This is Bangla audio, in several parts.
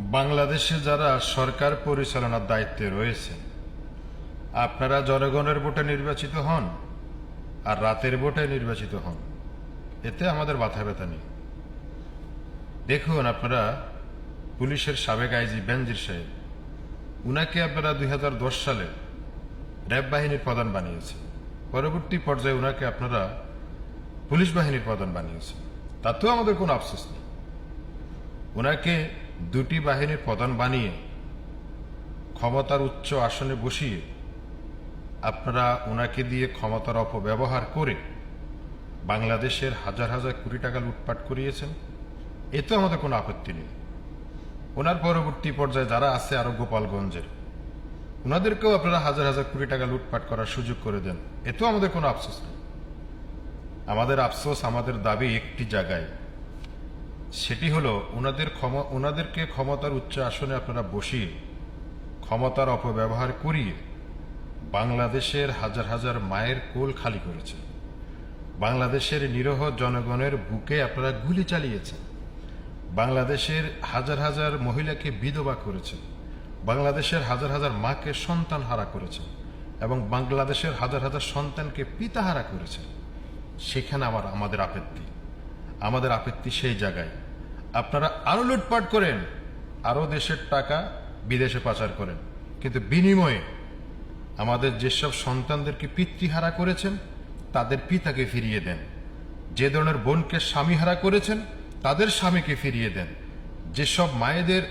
বাংলাদেশে যারা সরকার পরিচালনার দায়িত্বে রয়েছে আপনারা জনগণের ভোটে নির্বাচিত হন আর রাতের ভোটে নির্বাচিত হন। এতে আমাদের মাথা ব্যথা নেই। দেখুন আপনারা, পুলিশের সাবেক আইজি বেনজির সাহেব, উনাকে আপনারা দুই হাজার দশ সালে র্যাব বাহিনীর প্রধান বানিয়েছেন। পরবর্তী পর্যায়ে উনাকে আপনারা পুলিশ বাহিনীর প্রধান বানিয়েছেন। তাতেও আমাদের কোনো আফসোস নেই। ওনাকে দুটি বাহিনীর প্রধান বানিয়ে ক্ষমতার উচ্চ আসনে বসিয়ে আপনারা ওনাকে দিয়ে ক্ষমতার অপব্যবহার করে বাংলাদেশের হাজার হাজার কোটি টাকা লুটপাট করিয়েছেন, এতে আমাদের কোনো আপত্তি নেই। ওনার পরবর্তী পর্যায়ে যারা আছে আরও গোপালগঞ্জের ওনাদেরকেও আপনারা হাজার হাজার কোটি টাকা লুটপাট করার সুযোগ করে দেন, এতেও আমাদের কোনো আফসোস নেই। আমাদের আফসোস, আমাদের দাবি একটি জায়গায় সেটি হলো ওনাদের ক্ষমা ওনাদেরকে ক্ষমতার উচ্চ আসনে আপনারা বসিয়ে, ক্ষমতার অপব্যবহার করিয়ে, বাংলাদেশের হাজার হাজার মায়ের কোল খালি করেছে বাংলাদেশের নিরহ জনগণের বুকে আপনারা গুলি চালিয়েছেন। বাংলাদেশের হাজার হাজার মহিলাকে বিধবা করেছেন। বাংলাদেশের হাজার হাজার মাকে সন্তান হারা করেছেন এবং বাংলাদেশের হাজার হাজার সন্তানকে পিতাহারা করেছেন। সেখানে আবার আমাদের আপত্তি। আমাদের আপত্তি সেই জায়গায়। আপনারা আরও লুটপাট করেন, আরও দেশের টাকা বিদেশে পাচার করেন। কিন্তু বিনিময়ে আমাদের যেসব সন্তানদেরকে পিতৃহারা করেছেন, তাদের পিতাকে ফিরিয়ে দেন। যে ধরনের বোনকে স্বামীহারা করেছেন, তাদের স্বামীকে ফিরিয়ে দেন। যেসব মায়েদের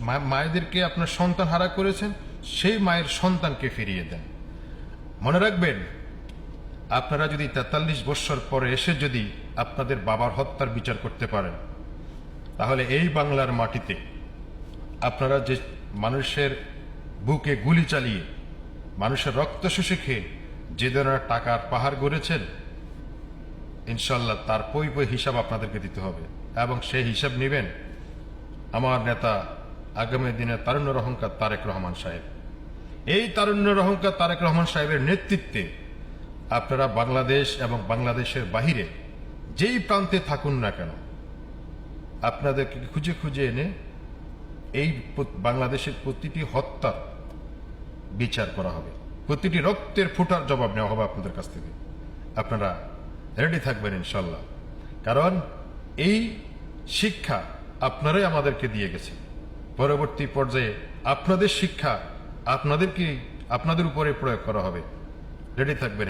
মায়েদেরকে আপনার সন্তান হারা করেছেন, সেই মায়ের সন্তানকে ফিরিয়ে দেন। মনে রাখবেন, আপনারা যদি তেতাল্লিশ বৎসর পরে এসে যদি আপনাদের বাবার হত্যার বিচার করতে পারেন। তাহলে এই বাংলার মাটিতে আপনারা যে মানুষের বুকে গুলি চালিয়ে, মানুষের রক্ত শুষে খেয়ে যে ধরনের টাকার পাহাড় গড়েছেন ইনশাল্লাহ তার পই পই হিসাব আপনাদেরকে দিতে হবে। এবং সেই হিসাব নেবেন আমার নেতা আগামী দিনে তারুণ্যর অহংকার তারেক রহমান সাহেব। এই তারুণ্যর অহংকার তারেক রহমান সাহেবের নেতৃত্বে আপনারা বাংলাদেশ এবং বাংলাদেশের বাহিরে যেই প্রান্তে থাকুন না কেন, আপনাদেরকে খুঁজে খুঁজে এনে এই বাংলাদেশের প্রতিটি হত্যার বিচার করা হবে। প্রতিটি রক্তের ফুটার জবাব নেওয়া হবে আপনাদের কাছ থেকে। আপনারা রেডি থাকবেন ইনশাল্লাহ। কারণ এই শিক্ষা আপনারাই আমাদেরকে দিয়ে গেছে। পরবর্তী পর্যায়ে আপনাদের শিক্ষা আপনাদেরকে আপনাদের উপরে প্রয়োগ করা হবে। রেডি থাকবেন।